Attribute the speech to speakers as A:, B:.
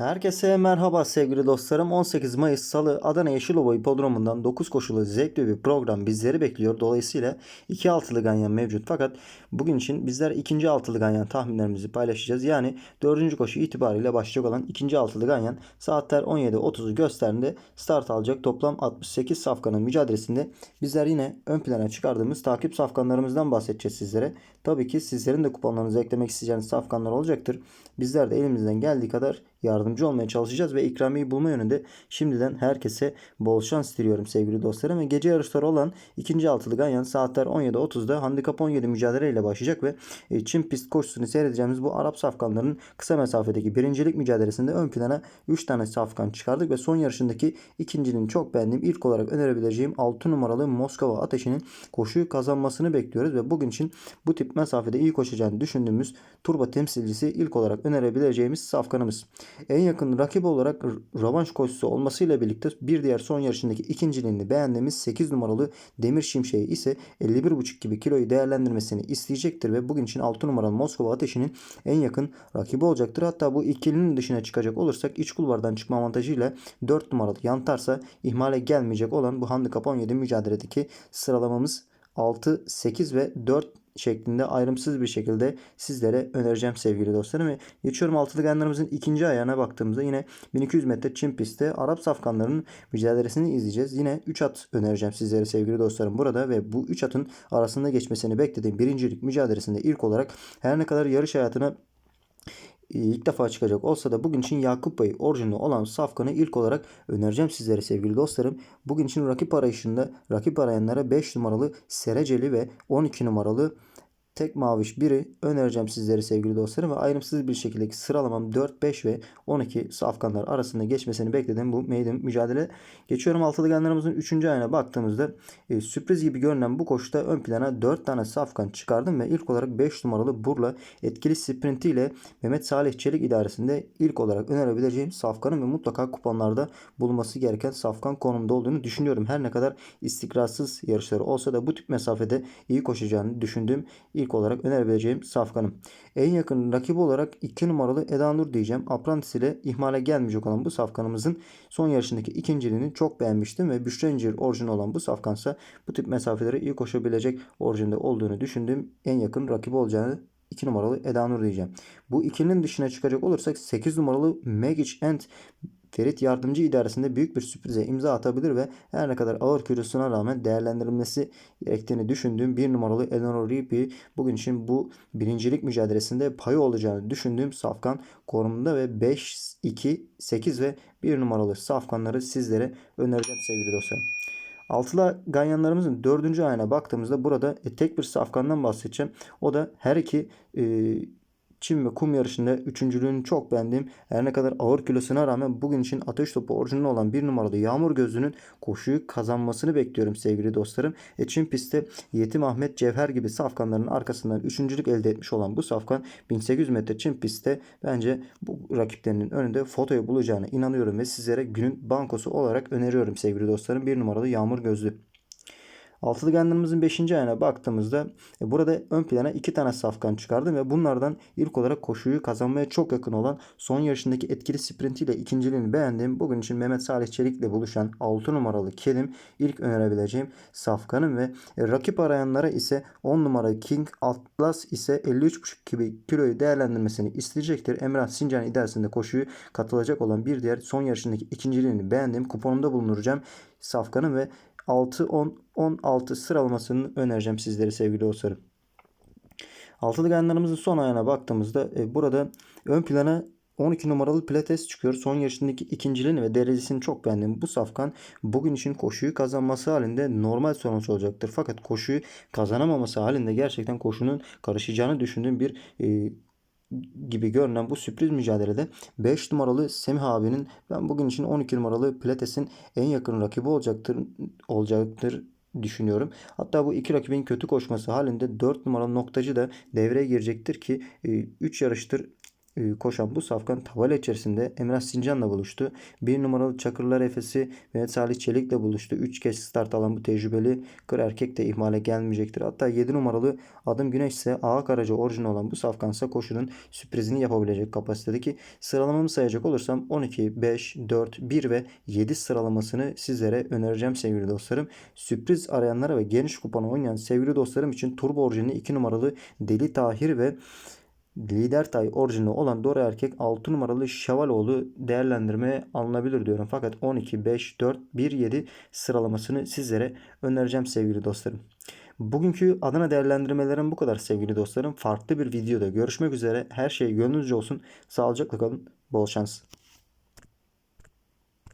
A: Herkese merhaba sevgili dostlarım. 18 Mayıs Salı Adana Yeşilova Hipodromu'ndan 9 koşulu zevkli bir program bizleri bekliyor. Dolayısıyla 2 altılı ganyan mevcut. Fakat bugün için bizler ikinci altılı ganyan tahminlerimizi paylaşacağız. Yani 4. koşu itibariyle başlayacak olan ikinci altılı ganyan saatler 17.30'u gösterdiğinde start alacak. Toplam 68 safkanın mücadelesinde bizler yine ön plana çıkardığımız takip safkanlarımızdan bahsedeceğiz sizlere. Tabii ki sizlerin de kuponlarınızı eklemek isteyeceğiniz safkanlar olacaktır. Bizler de elimizden geldiği kadar yardımcı olmaya çalışacağız ve ikramiyi bulma yönünde şimdiden herkese bol şans diliyorum sevgili dostlarım. Ve gece yarışları olan ikinci altılı ganyan saatler 17.30'da handikap 17 mücadeleyle başlayacak ve e, Çin pist koşusunu seyredeceğimiz bu Arap safkanların kısa mesafedeki birincilik mücadelesinde ön plana 3 tane safkan çıkardık ve son yarışındaki ikincinin çok beğendiğim ilk olarak önerebileceğim 6 numaralı Moskova Ateşi'nin koşuyu kazanmasını bekliyoruz ve bugün için bu tip mesafede iyi koşacağını düşündüğümüz turba temsilcisi ilk olarak önerebileceğimiz safkanımız. En yakın rakip olarak rövanş koşusu olmasıyla birlikte bir diğer son yarışındaki ikinciliğini beğendiğimiz 8 numaralı Demir Şimşek'i ise 51,5 gibi kiloyu değerlendirmesini isteyecektir ve bugün için 6 numaralı Moskova Ateşi'nin en yakın rakibi olacaktır. Hatta bu ikilinin dışına çıkacak olursak iç kulvardan çıkma avantajıyla 4 numaralı Yantarsa ihmale gelmeyecek olan bu handikap 17 mücadeledeki sıralamamız 6, 8 ve 4 şeklinde ayrımsız bir şekilde sizlere önereceğim sevgili dostlarım. Ve geçiyorum altılı ganlarımızın ikinci ayağına baktığımızda yine 1200 metre Çin pistte Arap safkanlarının mücadelesini izleyeceğiz. Yine 3 at önereceğim sizlere sevgili dostlarım burada ve bu 3 atın arasında geçmesini beklediğim birincilik mücadelesinde ilk olarak her ne kadar yarış hayatına ilk defa çıkacak olsa da bugün için Yakup Bey orijinali olan Safkan'ı ilk olarak önereceğim sizlere sevgili dostlarım. Bugün için rakip arayışında rakip arayanlara 5 numaralı Sereceli ve 12 numaralı Tek Maviş biri önereceğim sizlere sevgili dostlarım ve ayrımsız bir şekilde sıralamam 4, 5 ve 12 safkanlar arasında geçmesini beklediğim bu maiden mücadele. Geçiyorum altılı ganlarımızın 3. ayına baktığımızda e, sürpriz gibi görünen bu koşuda ön plana 4 tane safkan çıkardım ve ilk olarak 5 numaralı Burla etkili sprintiyle Mehmet Salih Çelik idaresinde ilk olarak önerebileceğim safkanın ve mutlaka kuponlarda bulunması gereken safkan konumda olduğunu düşünüyorum. Her ne kadar istikrarsız yarışları olsa da bu tip mesafede iyi koşacağını düşündüğüm ilk olarak önerebileceğim safkanım. En yakın rakibi olarak 2 numaralı Eda Nur diyeceğim. Apprentice ile ihmale gelmeyecek olan bu safkanımızın son yarışındaki ikinciliğini çok beğenmiştim ve Büşra İncir orijinal olan bu safkansa bu tip mesafeleri iyi koşabilecek orijinde olduğunu düşündüğüm en yakın rakibi olacağını 2 numaralı Eda Nur diyeceğim. Bu ikilinin dışına çıkacak olursak 8 numaralı Magic and Ferit Yardımcı idaresinde büyük bir sürprize imza atabilir ve her ne kadar ağır kilosuna rağmen değerlendirilmesi gerektiğini düşündüğüm bir numaralı Eleanor Rigby bugün için bu birincilik mücadelesinde payı olacağını düşündüğüm Safkan konumunda ve 5, 2, 8 ve 1 numaralı Safkanları sizlere önereceğim sevgili dostlarım. Altılı ganyanlarımızın dördüncü ayına baktığımızda burada e, tek bir safkandan bahsedeceğim. O da her iki e, çim ve kum yarışında üçüncülüğünü çok beğendiğim her ne kadar ağır kilosuna rağmen bugün için ateş topu orijinal olan bir numaralı Yağmur Gözlü'nün koşuyu kazanmasını bekliyorum sevgili dostlarım. E, Çin pistte Yetim Ahmet Cevher gibi safkanların arkasından üçüncülük elde etmiş olan bu safkan 1800 metre Çin pistte bence bu rakiplerinin önünde fotoyu bulacağına inanıyorum ve sizlere günün bankosu olarak öneriyorum sevgili dostlarım. Bir numaralı Yağmur Gözlü. Altılı ganlarımızın 5. ayına baktığımızda e, burada ön plana 2 tane safkan çıkardım ve bunlardan ilk olarak koşuyu kazanmaya çok yakın olan son yarışındaki etkili sprintiyle ikinciliğini beğendiğim bugün için Mehmet Salih Çelik ile buluşan 6 numaralı Kelim ilk önerebileceğim safkanım ve e, rakip arayanlara ise 10 numaralı King Atlas ise 53,5 gibi kiloyu değerlendirmesini isteyecektir. Emrah Sincan idaresinde koşuyu katılacak olan bir diğer son yarışındaki ikinciliğini beğendiğim kuponumda bulunacağım safkanım ve 6 10 16 sıralamasını önereceğim sizlere sevgili dostlarım. Altılı ganlarımızın son ayağına baktığımızda e, burada ön plana 12 numaralı Pilates çıkıyor. Son yarışındaki ikinciliğini ve derecesini çok beğendim. Bu safkan bugün için koşuyu kazanması halinde normal sonuç olacaktır. Fakat koşuyu kazanamaması halinde gerçekten koşunun karışacağını düşündüğüm bir e, gibi görünen bu sürpriz mücadelede 5 numaralı Semih abinin ben bugün için 12 numaralı Pilates'in en yakın rakibi olacaktır olacaktır düşünüyorum. Hatta bu iki rakibin kötü koşması halinde 4 numaralı noktacı da devreye girecektir ki 3 yarıştır e, koşan bu safkan tabela içerisinde Emrah Sincan'la buluştu. 1 numaralı Çakırlar Efes'i Mehmet Salih Çelik'le buluştu. 3 kez start alan bu tecrübeli kır erkek de ihmale gelmeyecektir. Hatta 7 numaralı Adım Güneş ise ağak aracı orijinal olan bu safkansa koşunun sürprizini yapabilecek kapasitedeki sıralamamı sayacak olursam 12, 5, 4, 1 ve 7 sıralamasını sizlere önereceğim sevgili dostlarım. Sürpriz arayanlara ve geniş kupona oynayan sevgili dostlarım için turbo orijinali 2 numaralı Deli Tahir ve lider tay orijinali olan Dora Erkek 6 numaralı Şevaloğlu değerlendirmeye alınabilir diyorum. Fakat 12, 5, 4, 1, 7 sıralamasını sizlere önereceğim sevgili dostlarım. Bugünkü Adana değerlendirmelerim bu kadar sevgili dostlarım. Farklı bir videoda görüşmek üzere. Her şey gönlünüzce olsun. Sağlıcakla kalın. Bol şans.